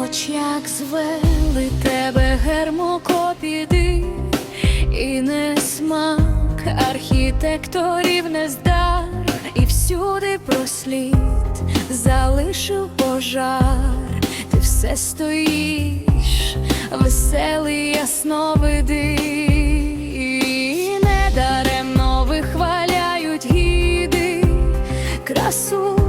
Хоч як звели тебе гермокопіди, і не смак архітекторів не здар, і всюди прослід залишив пожар, ти все стоїш, веселий ясновиди, І недаремно вихваляють гіди красу.